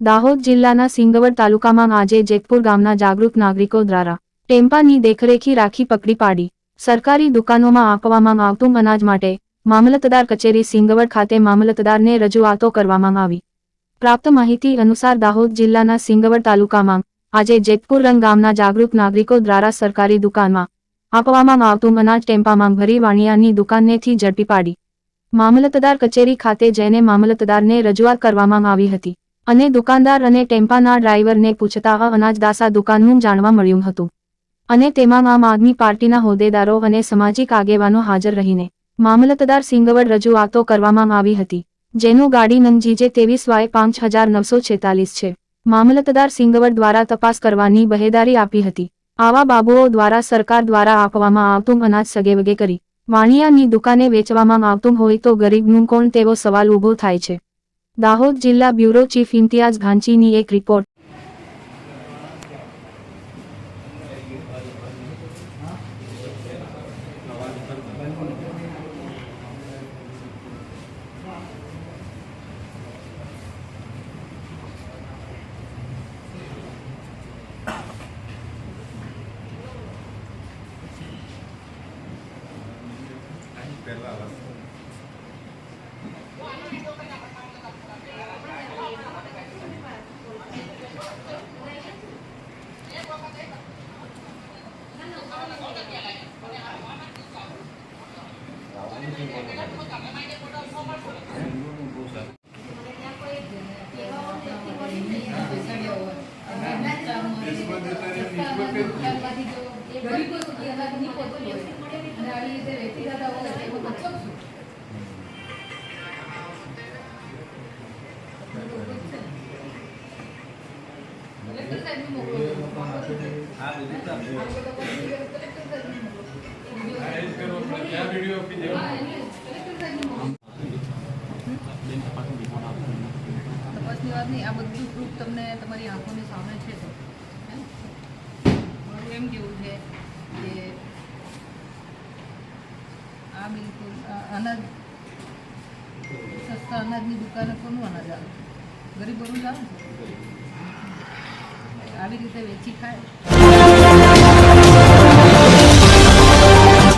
દાહોદ જિલ્લાના સિંગવડ તાલુકામાં આજે જેતપુર ગામના જાગૃત નાગરિકો દ્વારા ટેમ્પાની દેખરેખી રાખી પકડી પાડી. સરકારી દુકાનોમાં આપવામાં આવતું અનાજ માટે મામલતદાર કચેરી સિંગવડ ખાતે મામલતદારને રજૂઆતો કરવામાં આવી. પ્રાપ્ત માહિતી અનુસાર દાહોદ જિલ્લાના સિંગવડ તાલુકામાં આજે જેતપુર રંગ ગામના જાગૃત નાગરિકો દ્વારા સરકારી દુકાનમાં આપવામાં આવતું અનાજ ટેમ્પામાં ભરી વાણિયાની દુકાનેથી ઝડપી પાડી. મામલતદાર કચેરી ખાતે જઈને મામલતદારને રજૂઆત કરવામાં આવી હતી. અને દુકાનદાર અને ટેમ્પાના ડ્રાઈવરને પૂછતા આ અનાજદાસા દુકાનનું જાણવા મળ્યું હતું. અને તેમાં આમ આદમી પાર્ટીના હોદ્દેદારો અને સામાજિક આગેવાનો હાજર રહીને, મામલતદાર સિંગવડ રજૂઆતો કરવામાં આવી હતી, જેનું ગાડી નંજીજે તેવીસ વાય પાંચ હજાર નવસો છેતાલીસ છે. મામલતદાર સિંગવડ દ્વારા તપાસ કરવાની બહેદારી આપી હતી. આવા બાબુઓ દ્વારા સરકાર દ્વારા આપવામાં આવતું અનાજ સગેવગે કરી, વાણિયાની દુકાને વેચવામાં આવતું હોય તો ગરીબનું કોણ તેવો સવાલ ઊભો થાય છે. દાહોદ જિલ્લા બ્યુરો ચીફ ઇમ્તિયાઝ ઘાંચીની એક રિપોર્ટ. ગરીબો સુધી અનાજ નહીં પહોંચતું હોય અને આવી રીતે વેચી જતા હોય તો એનો મતલબ શું કલેક્ટર સાહેબને મોકલો. આ બધું તપાસની વાત નહીં આ બધું પ્રૂફ તમને તમારી આંખોની સામે છે તો? મારું એમ કેવું છે કે આ બિલકુલ અનાજ સસ્તા અનાજની દુકાને કોનું અનાજ આવે ગરીબોનું જ આવે? આવી રીતે વેચી ખાય.